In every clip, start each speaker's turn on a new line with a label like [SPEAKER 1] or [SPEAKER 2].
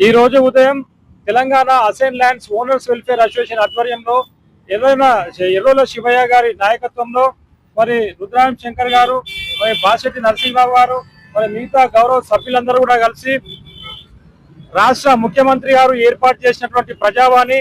[SPEAKER 1] ఈ రోజు ఉదయం Telangana assign lands owners welfare association ఆధ్వర్యంలో ఎర్రన ఎర్రోల శివయ్య గారి నాయకత్వంలో మరి రుద్రాయం శంకర్ గారు మరి బాసెట్టి నరసింహరావు గారు మరి మిగతా గౌరవ సభ్యులందరూ కూడా కలిసి రాష్ట్ర ముఖ్యమంత్రి గారు ఏర్పాటు చేసినటువంటి ప్రజావాణి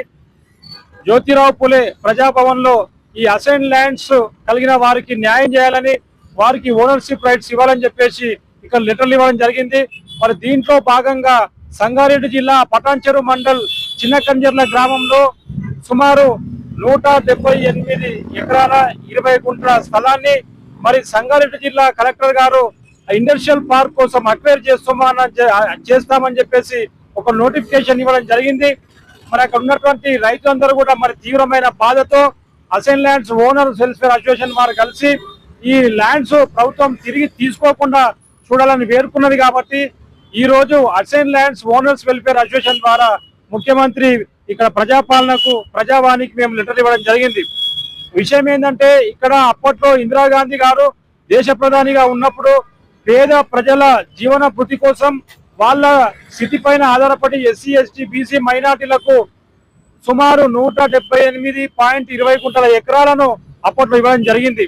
[SPEAKER 1] జ్యోతిరావు పులే ప్రజాభవన్లో ఈ అసైన్ ల్యాండ్స్ కలిగిన వారికి న్యాయం చేయాలని వారికి ఓనర్షిప్ రైట్స్ ఇవ్వాలని చెప్పేసి ఇక్కడ లెటర్లు ఇవ్వడం జరిగింది. మరి దీంట్లో భాగంగా సంగారెడ్డి జిల్లా పటాన్చెరు మండల్ చిన్న కంజర్ల గ్రామంలో సుమారు నూట డెబ్బై ఎనిమిది ఎకరాల ఇరవై గుంటల స్థలాన్ని మరి సంగారెడ్డి జిల్లా కలెక్టర్ గారు ఇండస్ట్రియల్ పార్క్ కోసం అక్వైర్ చేస్తామని చేస్తామని చెప్పేసి ఒక నోటిఫికేషన్ ఇవ్వడం జరిగింది. మరి అక్కడ ఉన్నటువంటి రైతులందరూ కూడా మరి తీవ్రమైన బాధతో assign lands owner welfare association వారు కలిసి ఈ ల్యాండ్స్ ప్రభుత్వం తిరిగి తీసుకోకుండా చూడాలని వేరుకున్నది కాబట్టి ఈ రోజు assign lands owners welfare association ద్వారా ముఖ్యమంత్రి ఇక్కడ ప్రజాపాలనకు ప్రజావాణికి మేము లెటర్ ఇవ్వడం జరిగింది. విషయం ఏంటంటే ఇక్కడ అప్పట్లో ఇందిరాగాంధీ గారు దేశ ప్రధానిగా ఉన్నప్పుడు పేద ప్రజల జీవన భృతి కోసం వాళ్ళ స్థితి పైన ఆధారపడి ఎస్సీ ఎస్టీ బీసీ మైనార్టీలకు సుమారు నూట డెబ్బై ఎనిమిది పాయింట్ ఇరవై గుంటల ఎకరాలను అప్పట్లో ఇవ్వడం జరిగింది.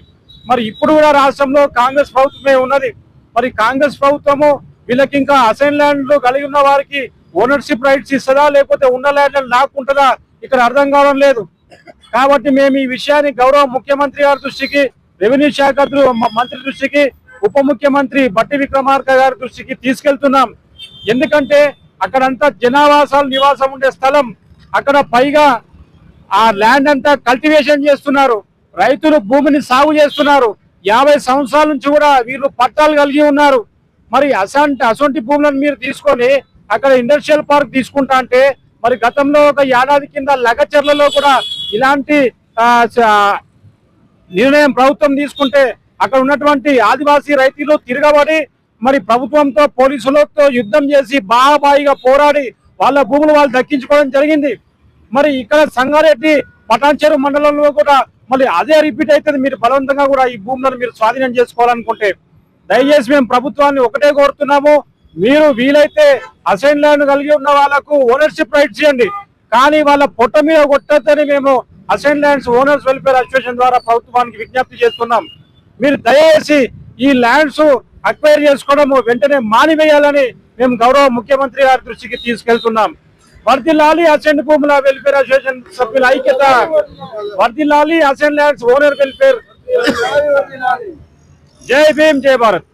[SPEAKER 1] మరి ఇప్పుడు కూడా రాష్ట్రంలో కాంగ్రెస్ ప్రభుత్వమే ఉన్నది. మరి కాంగ్రెస్ ప్రభుత్వము వీళ్ళకి ఇంకా అసైన్ ల్యాండ్లు కలిగి ఉన్న వారికి ఓనర్షిప్ రైట్స్ ఇస్తుందా లేకపోతే ఉన్న ల్యాండ్లను లాక్కుంటుందా ఇక్కడ అర్థం కావడం లేదు. కాబట్టి మేము ఈ విషయాన్ని గౌరవ ముఖ్యమంత్రి గారి దృష్టికి రెవెన్యూ శాఖ మంత్రి దృష్టికి ఉప ముఖ్యమంత్రి బట్టి విక్రమార్క గారి దృష్టికి తీసుకెళ్తున్నాం. ఎందుకంటే అక్కడంతా జనావాసాలు నివాసం ఉండే స్థలం. అక్కడ పైగా ఆ ల్యాండ్ అంతా కల్టివేషన్ చేస్తున్నారు. రైతులు భూమిని సాగు చేస్తున్నారు. యాభై సంవత్సరాల నుంచి కూడా వీళ్ళు పట్టాలు కలిగి ఉన్నారు. మరి అసంటి అసొంటి భూములను మీరు తీసుకొని అక్కడ ఇండస్ట్రియల్ పార్క్ తీసుకుంటా అంటే మరి గతంలో ఒక ఏడాది కింద లగచర్లలో కూడా ఇలాంటి నిర్ణయం ప్రభుత్వం తీసుకుంటే అక్కడ ఉన్నటువంటి ఆదివాసీ రైతులు తిరగబడి మరి ప్రభుత్వంతో పోలీసులతో యుద్ధం చేసి బాహాబాయిగా పోరాడి వాళ్ళ భూములు వాళ్ళు దక్కించుకోవడం జరిగింది. మరి ఇక్కడ సంగారెడ్డి పటాన్చెరు మండలంలో కూడా మళ్ళీ అదే రిపీట్ అవుతుంది. మీరు బలవంతంగా కూడా ఈ భూములను మీరు స్వాధీనం చేసుకోవాలనుకుంటే దయచేసి మేము ప్రభుత్వాన్ని ఒకటే కోరుతున్నాము. మీరు వీలైతే అసైన్ ల్యాండ్ కలిగి ఉన్న వాళ్ళకు ఓనర్షిప్ రైట్స్ ఇవ్వండి. కానీ వాళ్ళ పొట్ట మీద కొట్టద్దని మేము assign lands owners welfare association ద్వారా ప్రభుత్వానికి విజ్ఞప్తి చేస్తున్నాం. మీరు దయచేసి ఈ ల్యాండ్స్ అక్వైర్ చేసుకోవడము వెంటనే మానివేయాలని మేము గౌరవ ముఖ్యమంత్రి గారి దృష్టికి తీసుకెళ్తున్నాం. వర్దిల్లాలి అసెంట్ భూముల వెల్ఫేర్ అసోసియేషన్ సభ్యుల ఐక్యత. వర్దిల్లాలి అసెంట్ ల్యాండ్స్ ఓనర్ వెల్ఫేర్ జై భీమ్ జై భారత్